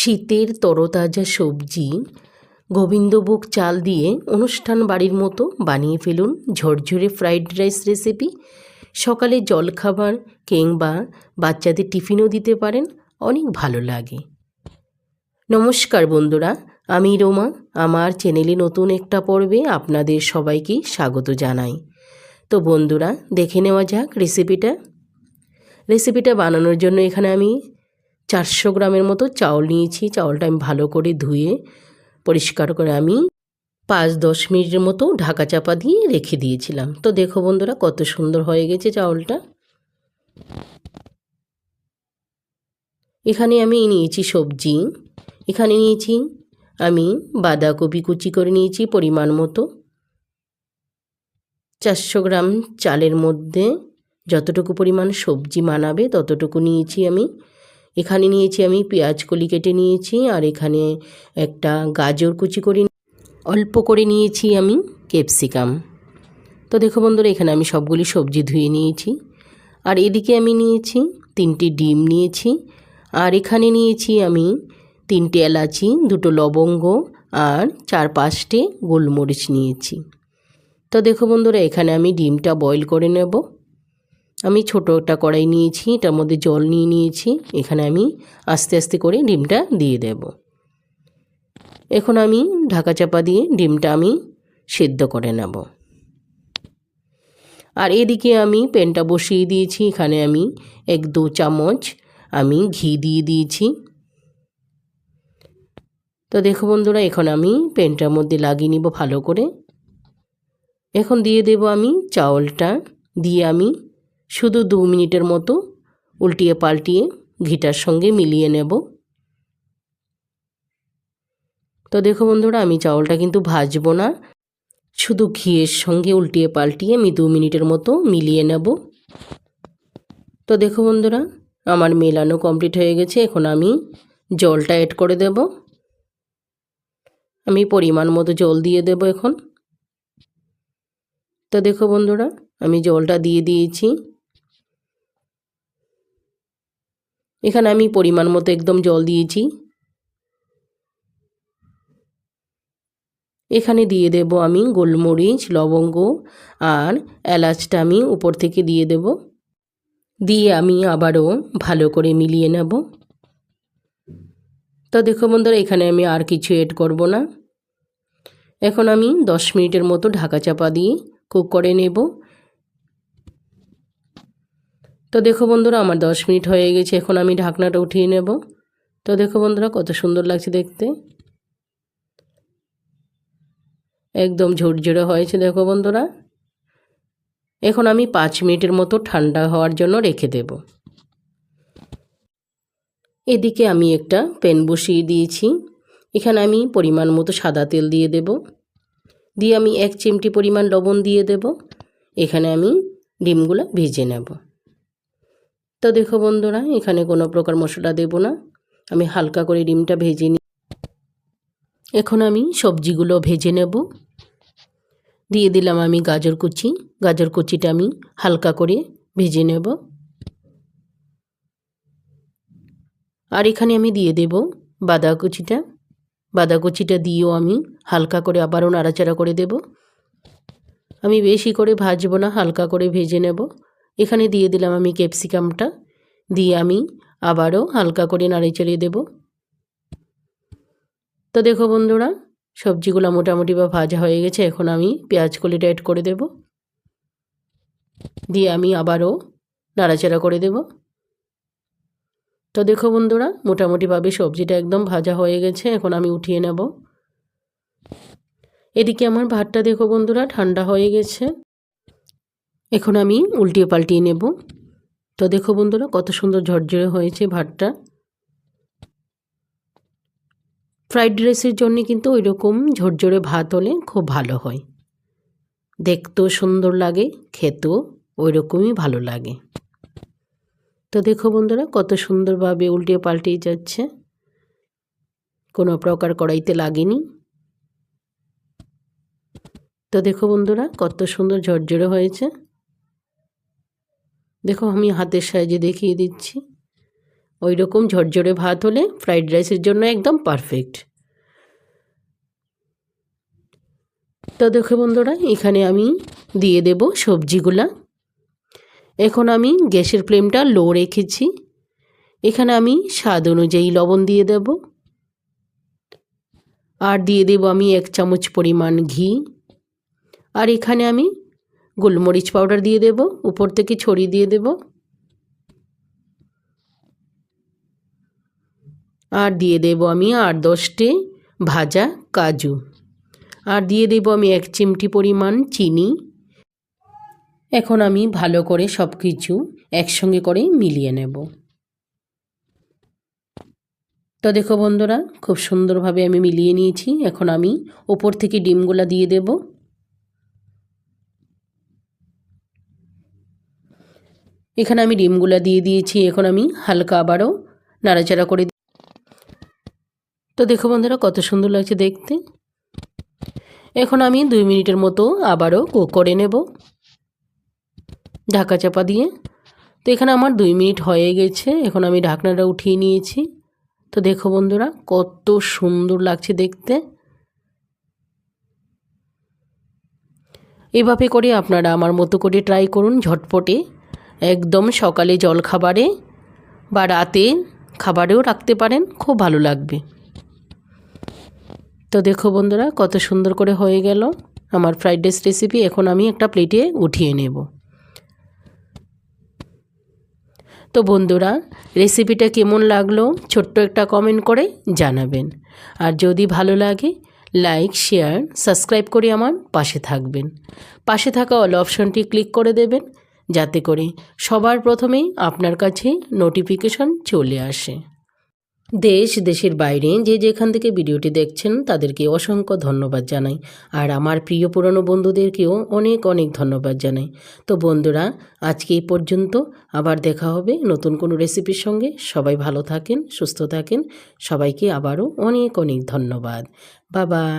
শীতের তরতাজা সবজি, গোবিন্দভোগ চাল দিয়ে অনুষ্ঠান বাড়ির মতো বানিয়ে ফেলুন ঝরঝরে ফ্রাইড রাইস রেসিপি। সকালে জলখাবার কিংবা বাচ্চাদের টিফিনও দিতে পারেন, অনেক ভালো লাগে। নমস্কার বন্ধুরা, আমি রোমা। আমার চ্যানেলে নতুন একটা পর্বে আপনাদের সবাইকে স্বাগত জানাই। তো বন্ধুরা, দেখে নেওয়া যাক রেসিপিটা। রেসিপিটা বানানোর জন্য এখানে আমি চারশো গ্রামের মতো চাউল নিয়েছি। চাউলটা আমি ভালো করে ধুয়ে পরিষ্কার করে আমি পাঁচ দশ মিনিটের মতো ঢাকা চাপা দিয়ে রেখে দিয়েছিলাম। তো দেখো বন্ধুরা কত সুন্দর হয়ে গেছে চাউলটা। এখানে আমি নিয়েছি সবজি। এখানে নিয়েছি আমি বাঁধাকপি কুচি করে নিয়েছি পরিমাণ মতো। চারশো গ্রাম চালের মধ্যে যতটুকু পরিমাণ সবজি মানাবে ততটুকু নিয়েছি আমি। এখানে নিয়েছি আমি পেঁয়াজ কলি কেটে নিয়েছি আর এখানে একটা গাজর কুচি করে অল্প করে নিয়েছি আমি ক্যাপসিকাম। তো দেখো বন্ধুরা, এখানে আমি সবগুলি সবজি ধুয়ে নিয়েছি। আর এদিকে আমি নিয়েছি তিনটি ডিম নিয়েছি। আর এখানে নিয়েছি আমি তিনটে এলাচি, দুটো লবঙ্গ আর চার পাঁচটি গোলমরিচ নিয়েছি। তো দেখো বন্ধুরা, এখানে আমি ডিমটা বয়েল করে নেব। আমি ছোটো একটা কড়াই নিয়েছি, এটার মধ্যে জল নিয়ে নিয়েছি, এখানে আমি আস্তে আস্তে করে ডিমটা দিয়ে দেব। এখন আমি ঢাকা চাপা দিয়ে ডিমটা আমি সেদ্ধ করে নেব। আর এদিকে আমি প্যানটা বসিয়ে দিয়েছি, এখানে আমি এক দু চামচ আমি ঘি দিয়ে দিয়েছি। তো দেখো বন্ধুরা, এখন আমি প্যানটার মধ্যে লাগিয়ে নিব ভালো করে। এখন দিয়ে দেব আমি চাউলটা, দিয়ে আমি শুধু দু মিনিটের মতো উল্টিয়ে পাল্টিয়ে ঘিটার সঙ্গে মিলিয়ে নেব। তো দেখো বন্ধুরা, আমি চাউলটা কিন্তু ভাজবো না। শুধু ঘিয়ের সঙ্গে উল্টিয়ে পাল্টিয়ে আমি দু মিনিটের মতো মিলিয়ে নেব। তো দেখো বন্ধুরা, আমার মেলানো কমপ্লিট হয়ে গেছে। এখন আমি জলটা অ্যাড করে দেব। আমি পরিমাণ মতো জল দিয়ে দেব এখন। তো দেখো বন্ধুরা, আমি জলটা দিয়ে দিয়েছি। এখানে আমি পরিমাণ মতো একদম জল দিয়েছি। এখানে দিয়ে দেব আমি গোলমরিচ, লবঙ্গ আর এলাচটা আমি উপর থেকে দিয়ে দেব। দিয়ে আমি আবারও ভালো করে মিলিয়ে নেব। তো দেখো বন্ধুরা, এখানে আমি আর কিছু এড করব না। এখন আমি দশ মিনিটের মতো ঢাকা চাপা দিয়ে কুক করে নেব। তো দেখো বন্ধুরা, আমার দশ মিনিট হয়ে গেছে, এখন আমি ঢাকনাটা উঠিয়ে নেব। তো দেখো বন্ধুরা, কত সুন্দর লাগছে দেখতে। একদম ঝুরঝুরে হয়েছে দেখো বন্ধুরা। এখন আমি পাঁচ মিনিটের মতো ঠান্ডা হওয়ার জন্য রেখে দেব। এদিকে আমি একটা প্যান বসিয়ে দিয়েছি। এখানে আমি পরিমাণ মতো সাদা তেল দিয়ে দেব। দিয়ে আমি এক চিমটি পরিমাণ লবণ দিয়ে দেব। এখানে আমি ডিমগুলো ভেজে নেব। তো দেখো বন্ধুরা, এখানে কোনো প্রকার মশলা দেব না। আমি হালকা করে ডিমটা ভেজে নিই এখন আমি সবজিগুলো ভেজে নেব। দিয়ে দিলাম আমি গাজর কুচি। গাজর কুচিটা আমি হালকা করে ভেজে নেব। আর এখানে আমি দিয়ে দেব বাঁধাকুচিটা বাঁধাকুচিটা দিয়েও আমি হালকা করে আবারও নাড়াচাড়া করে দেব। আমি বেশি করে ভাজবো না, হালকা করে ভেজে নেব। এখানে দিয়ে দিলাম আমি ক্যাপসিকামটা। দিয়ে আমি আবারও হালকা করে নাড়ি চালিয়ে দেব। তো দেখো বন্ধুরা, সবজিগুলো মোটামুটি বা ভাজা হয়ে গেছে, এখন আমি পেঁয়াজ কলিটা অ্যাড করে দেব। দিয়ে আমি আবারও নাড়াচাড়া করে দেব। তো দেখো বন্ধুরা, মোটামুটিভাবে সবজিটা একদম ভাজা হয়ে গেছে, এখন আমি উঠিয়ে নেব। এদিকে আমার ভাতটা দেখো বন্ধুরা, ঠান্ডা হয়ে গেছে। এখন আমি উল্টিয়ে পাল্টিয়ে নেব। তো দেখো বন্ধুরা, কত সুন্দর ঝরঝরে হয়েছে ভাতটা। ফ্রাইড রাইসের জন্য কিন্তু ওই রকম ঝরঝরে ভাত হলে খুব ভালো হয়। দেখতেও সুন্দর লাগে, খেতেও ওই রকমই ভালো লাগে। তো দেখো বন্ধুরা, কত সুন্দরভাবে উল্টিয়ে পাল্টিয়ে যাচ্ছে। কোনো প্রকার কড়াইতে লাগেনি। তো দেখো বন্ধুরা, কত সুন্দর ঝরঝরে হয়েছে। দেখো, আমি হাতের সাহায্যে দেখিয়ে দিচ্ছি। ওই রকম ঝরঝরে ভাত হলে ফ্রাইড রাইসের জন্য একদম পারফেক্ট। তো দেখো বন্ধুরা, এখানে আমি দিয়ে দেব সবজিগুলা। এখন আমি গ্যাসের ফ্লেমটা লো রেখেছি। এখানে আমি স্বাদ অনুযায়ী লবণ দিয়ে দেব। আর দিয়ে দেব আমি এক চামচ পরিমাণ ঘি। আর এখানে আমি গোলমরিচ পাউডার দিয়ে দেব, উপর থেকে ছড়িয়ে দিয়ে দেব। আর দিয়ে দেব আমি আট দশটি ভাজা কাজু। আর দিয়ে দেব আমি এক চিমটি পরিমাণ চিনি। এখন আমি ভালো করে সব কিছু একসঙ্গে করে মিলিয়ে নেব। তো দেখো বন্ধুরা, খুব সুন্দরভাবে আমি মিলিয়ে নিয়েছি। এখন আমি ওপর থেকে ডিমগুলা দিয়ে দেব। এখানে আমি ডিমগুলো দিয়ে দিয়েছি, এখন আমি হালকা আবারও নাড়াচাড়া করে তো দেখো বন্ধুরা কত সুন্দর লাগছে দেখতে। এখন আমি দুই মিনিটের মতো আবারও কুক করে নেব, ঢাকা চাপা দিয়ে। তো এখানে আমার দুই মিনিট হয়ে গেছে, এখন আমি ঢাকনাটা উঠিয়ে নিয়েছি। তো দেখো বন্ধুরা কত সুন্দর লাগছে দেখতে। এভাবে করে আপনারা আমার মতো করে ট্রাই করুন ঝটপটে। একদম সকালে জল খাবারে বা রাতে খাবারেও রাখতে পারেন, খুব ভালো লাগবে। তো দেখো বন্ধুরা, কত সুন্দর করে হয়ে গেল আমার ফ্রাইড রাইস রেসিপি। এখন আমি একটা প্লেটে উঠিয়ে নেব। তো বন্ধুরা, রেসিপিটা কেমন লাগল ছোট্ট একটা কমেন্ট করে জানাবেন। আর যদি ভালো লাগে, লাইক, শেয়ার, সাবস্ক্রাইব করে আমার পাশে থাকবেন। পাশে থাকা অল অপশনটি ক্লিক করে দেবেন। যাতে করে সবার প্রথমেই আপনার কাছে নোটিফিকেশন চলে আসে। দেশ, দেশের বাইরে যে যেখান থেকে ভিডিওটি দেখছেন, তাদেরকে অসংখ্য ধন্যবাদ জানাই। আর আমার প্রিয় পুরনো বন্ধুদেরকেও অনেক অনেক ধন্যবাদ জানাই। তো বন্ধুরা, আজকে এই পর্যন্ত আবার দেখা হবে নতুন কোনো রেসিপির সঙ্গে। সবাই ভালো থাকেন, সুস্থ থাকেন। সবাইকে আবারও অনেক অনেক ধন্যবাদ। বাবা।